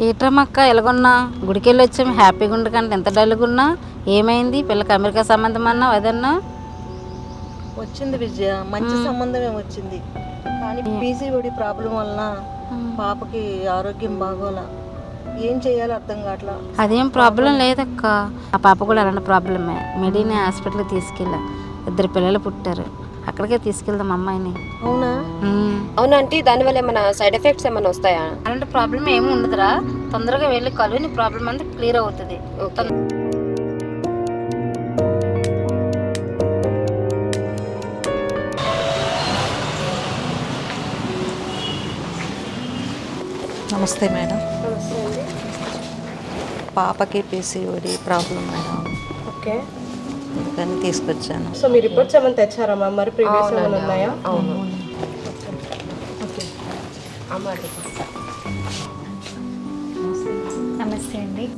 ఏట్రమ్మక్క ఎలాగున్నా? గుడికి వెళ్ళి వచ్చాము హ్యాపీగా ఉండకంటే ఎంత డల్గున్నా? ఏమైంది? పిల్లకి అమెరికా సంబంధం అన్నావు అదన్నా? వచ్చింది విజయ. మంచి సంబంధమే వచ్చింది. కానీ పీసీఓడి ప్రాబ్లం వలన పాపకి ఆరోగ్యం బాగోలా. ఏం చేయాలో అర్థం కావట్లా? అదేం ప్రాబ్లం లేదక్క. ఆ పాప కూడా అలాంటి ప్రాబ్లమే. మెడిని హాస్పిటల్కి తీసుకెళ్ళా. ఇద్దరు పిల్లలు పుట్టారు. అక్కడికే తీసుకెళ్దాం అమ్మాయిని. అవునా. అవునా అంటే దానివల్ల ఏమైనా సైడ్ ఎఫెక్ట్స్ ఏమైనా వస్తాయా? అలాంటి ప్రాబ్లం ఏమి ఉండదురా. తొందరగా వెళ్ళి కలువు నీ ప్రాబ్లం అంతా క్లియర్ అవుతుంది. ఓకే. నమస్తే మేడం. పాపకి పీసీఓడి ప్రాబ్లం మేడం. ఓకే. అందుకని తీసుకొచ్చాను. సో మీ రిపోర్ట్స్ ఏమైనా తెచ్చారా మ్యామ్? మరి ప్రీవియస్ ఏమైనా ఉన్నాయా? అవును. ఓకే. అమ్మ అడుగు. నమస్తే అండి.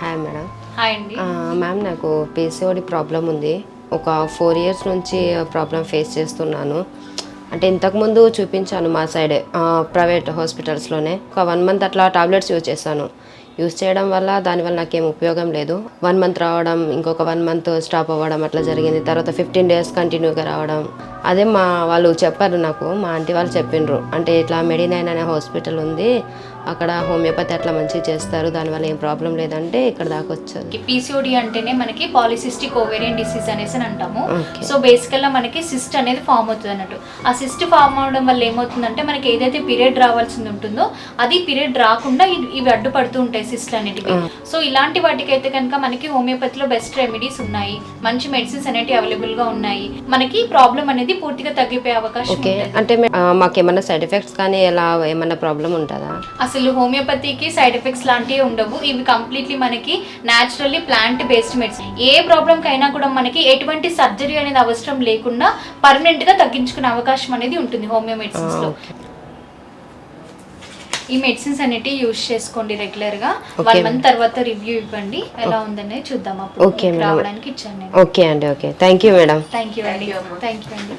Hi madam. హాయ్ అండి. ఆ, మ్యామ్ నాకు పీసీఓడి ప్రాబ్లం ఉంది. ఒక ఫోర్ ఇయర్స్ నుంచి ప్రాబ్లం ఫేస్ చేస్తున్నాను. అంటే ఇంతకుముందు చూపించాను మా సైడే ప్రైవేట్ హాస్పిటల్స్లోనే ఒక వన్ మంత్ అట్లా టాబ్లెట్స్ యూజ్ చేశాను. యూజ్ చేయడం వల్ల దానివల్ల నాకేం ఉపయోగం లేదు. వన్ మంత్ రావడం ఇంకొక వన్ మంత్ స్టాప్ అవ్వడం అట్లా జరిగింది. తర్వాత ఫిఫ్టీన్ డేస్ కంటిన్యూగా రావడం అదే మా వాళ్ళు చెప్పారు నాకు మా ఆంటీ వాళ్ళు చెప్పిండ్రు. అంటే ఇట్లా మెడినైన్ అనే హాస్పిటల్ ఉంది అక్కడ హోమియోపతి అట్లా మంచిగా చేస్తారు దానివల్ల ఏం ప్రాబ్లం లేదంటే ఇక్కడ దాకా వచ్చాను పీసీఓడి అంటేనే మనకి పాలిసిస్టిక్ ఓవేరియన్ డిసీజ్ అనేసి అని అంటాము. సో బేసికల్గా మనకి సిస్ట్ అనేది ఫామ్ అవుతుంది అన్నట్టు. ఆ సిస్ట్ ఫామ్ అవడం వల్ల ఏమవుతుందంటే మనకి ఏదైతే పీరియడ్ రావాల్సింది ఉంటుందో అది పీరియడ్ రాకుండా ఇవి అడ్డుపడుతూ ఉంటాయి సిస్ట్లు అనేటివి. సో ఇలాంటి వాటికైతే కనుక మనకి హోమియోపతిలో బెస్ట్ రెమెడీస్ ఉన్నాయి మంచి మెడిసిన్స్ అనేవి అవైలబుల్గా ఉన్నాయి. మనకి ప్రాబ్లం అనేది పూర్తిగా తగ్గిపోయే అవకాశం ఓకే. ఉంటుంది. అంటే మే- ఆ, మాకేమన్నా సైడ్ ఎఫెక్ట్స్ కానీ ఎలా ఏమన్నా ప్రాబ్లం ఉంటుందా? అసలు హోమియోపతికి సైడ్ ఎఫెక్ట్స్ లాంటివి ఉండవు. ఇవి కంప్లీట్లీ మనకి న్యాచురల్లీ ప్లాంట్ బేస్డ్ మెడిసిన్. ఏ ప్రాబ్లంకి అయినా కూడా మనకి ఎటువంటి సర్జరీ అనేది అవసరం లేకుండా పర్మనెంట్గా తగ్గించుకునే అవకాశం అనేది ఉంటుంది హోమియో మెడిసిన్స్లో. ఈ మెడిసిన్స్ అనేటివి యూజ్ చేసుకోండి రెగ్యులర్గా. వన్ మంత్ తర్వాత రివ్యూ ఇవ్వండి. ఎలా ఉందనేది చూద్దాం. అప్పుడు. రావడానికి ఇచ్చాను ఓకే అండి okay. Thank you madam thank you అండి థ్యాంక్ యూ అండి